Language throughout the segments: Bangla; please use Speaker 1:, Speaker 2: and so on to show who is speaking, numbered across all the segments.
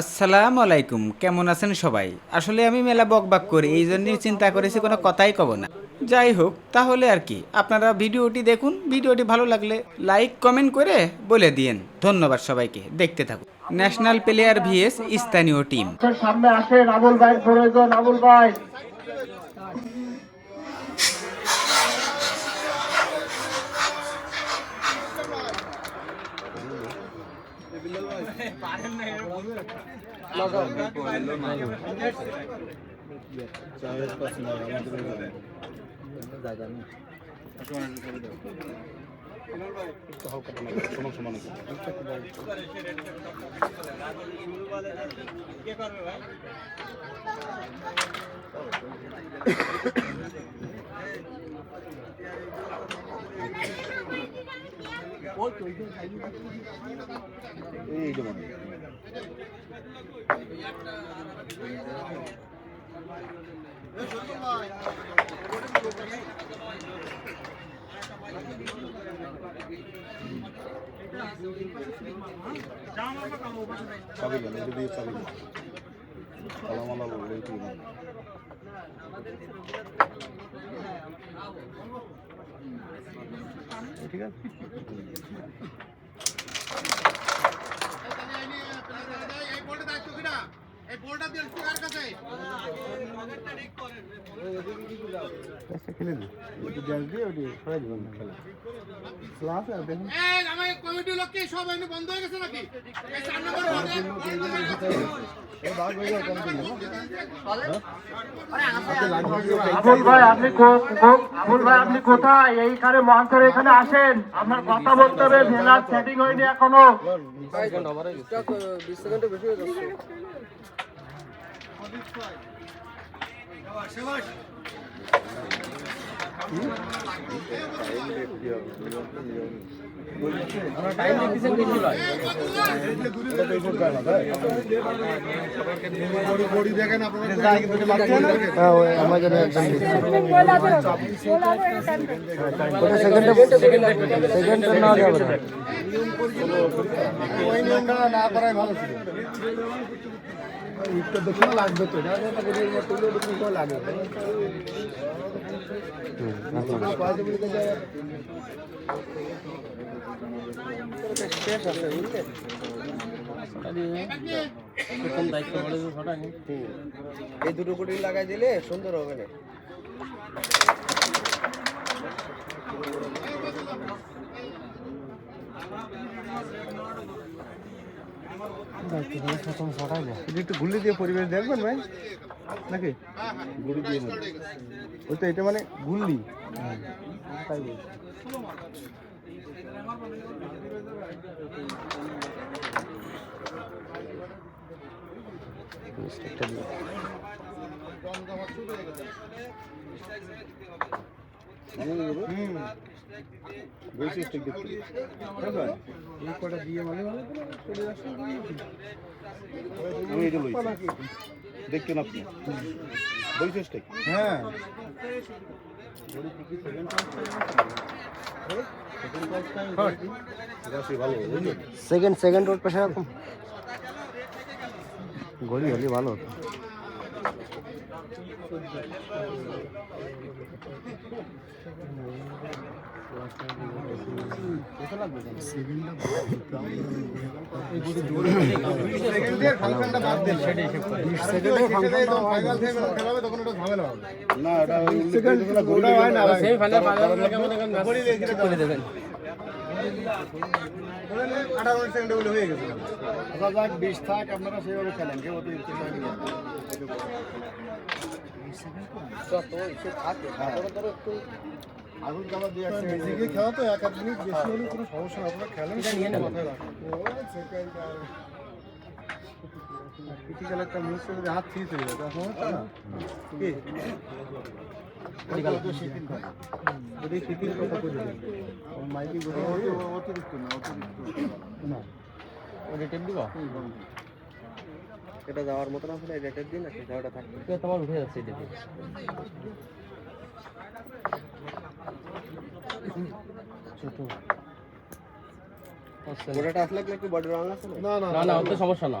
Speaker 1: আসসালামু আলাইকুম, কেমন আছেন সবাই? আসলে আমি মেলা বকবাক করি, এই জন্যই চিন্তা করেছি কোনো কথাই কব না। যাই হোক, তাহলে আর কি, আপনারা ভিডিওটি দেখুন, ভিডিওটি ভালো লাগলে লাইক, কমেন্ট করে বলে দিয়েন। ধন্যবাদ সবাইকে, দেখতে থাকুন। ন্যাশনাল প্লেয়ার ভিএস স্থানীয় টিম।
Speaker 2: সামনে আবুল ভাই ভাই। চায়ের পাশে না আমাদের জায়গা না কে পারবে ভাই
Speaker 3: চাবি দেন এটা দিয়ে চাবি দেন তালামালা বললে কি ঠিক আছে? খেলে দিন সরাই দেবেন খেলা। ক্লাস আর দেখুন।
Speaker 4: কমিটির লোক কি? সব বন্ধ হয়ে গেছে নাকি? এই চার নম্বর ওয়ার্ডে
Speaker 3: এই বাঘ হয়ে যাও কম দিন
Speaker 2: আবুল ভাই আপনি কো- কো- আবুল ভাই আপনি কোথায়? এইখানে মহান্তর এখানে আসেন। আপনার কথা বলতে হবে ভেলার সেটিং হয়নি
Speaker 3: এখনও। আপনারা ওই নিয়মটা না করাই ভালো ছিল দেখে লাগবে এর মতো লোড
Speaker 5: এই দুটো কোটি লাগাই দিলে সুন্দর হবে না
Speaker 3: একটু গুলি দিয়ে পরিবেশ দেখবেন ভাই নাকি গুলি দিয়ে। ওই তো এটা মানে গুল্লি তাই বলছি। আমি এটা দেখতেন আপনি ঠিক হ্যাঁ
Speaker 5: সেকেন্ড সেকেন্ড রোড পেশা গলি হলে ভালো
Speaker 3: না এটা সেকেন্ড হয় না সেমি ফাইনাল ফাইনাল করে দেবেন 18 সেকেন্ডে বলে হয়ে গেছে আচ্ছা যাক 20 থাক আপনারা সেভাবে খেলেন কেউ অতিরিক্ত সময় নিবেন না। আগুন কালা দিয়ে আছে মিউজিকে খেলা তো এক আধ মিনিট বেশি হলে কোনো সমস্যা আপনারা খেলেন মাথায় রাখুন ইতিকালে একটা মনুষ্য হাত ফ্রিজ হয়ে যায় এখন না? না না। দিব?
Speaker 5: এটা যাওয়ার
Speaker 6: মতো যাচ্ছে
Speaker 5: আসলে কি না?
Speaker 3: না না। সমস্যা না।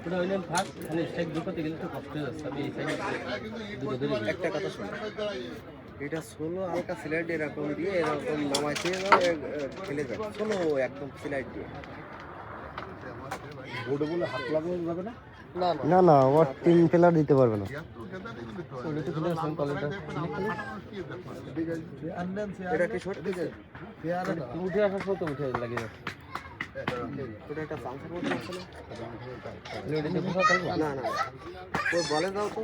Speaker 3: ওটা হইলে থাক মানে স্ট্রাইক ঢুকাতে গেলে একটু কষ্ট হয়ে যাচ্ছে আমি এই সাইডে দুটো ধরে
Speaker 5: একটা কথা শোনো এটা ষোলো হালকা সিলাইড এরকম দিয়ে এরকম নামাইছে ফেলে যাবে। ষোলো একদম সিলাইড দিয়ে।
Speaker 3: না? না না। ওর তিন ফেলার দিতে পারবে না।
Speaker 5: এটা কি শর্ট থেকে
Speaker 3: উঠে আসার সময় তো উঠে লাগিয়ে যাচ্ছে।
Speaker 5: ওটা একটা পাংখার মতো আছে। না না না ওই বলে দাও তো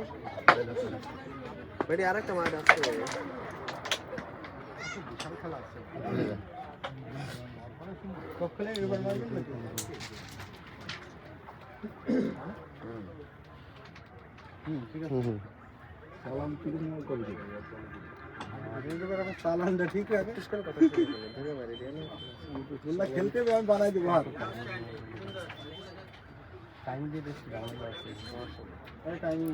Speaker 5: বেডি আরেকটা মাঠ আছে
Speaker 3: চালানটা ঠিক আছে
Speaker 5: ধরে মারি দিয়ে না
Speaker 3: তোমরা খেলতে হবে আমি বানাই দেবো হাত টাইম দিয়ে বেশি টাইমিং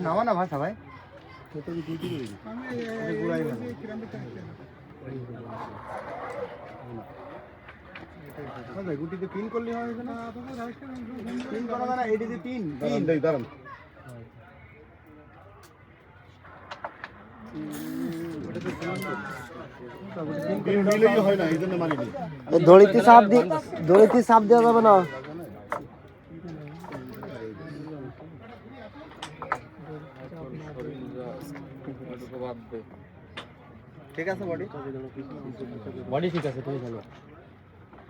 Speaker 3: নামা না ভাষা ভাই গুটিতে পিন করলে হয় না পিন করা দাঁড়ান দড়িতে দি দড়িতে চাপ দেওয়া যাবে না।
Speaker 5: ঠিক আছে বডি।
Speaker 3: বডি ঠিক আছে তুমি জানো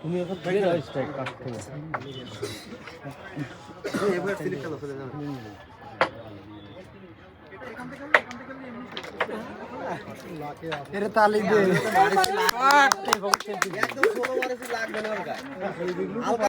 Speaker 3: তুমি এখন ফিরে যাও স্ট্রাইক কাট থেকে
Speaker 5: এবার সিলেক্ট করো চলে যাও
Speaker 3: এর তালি দে
Speaker 5: একদম ষোলো মারেছি লাগবে না ওর গায়ে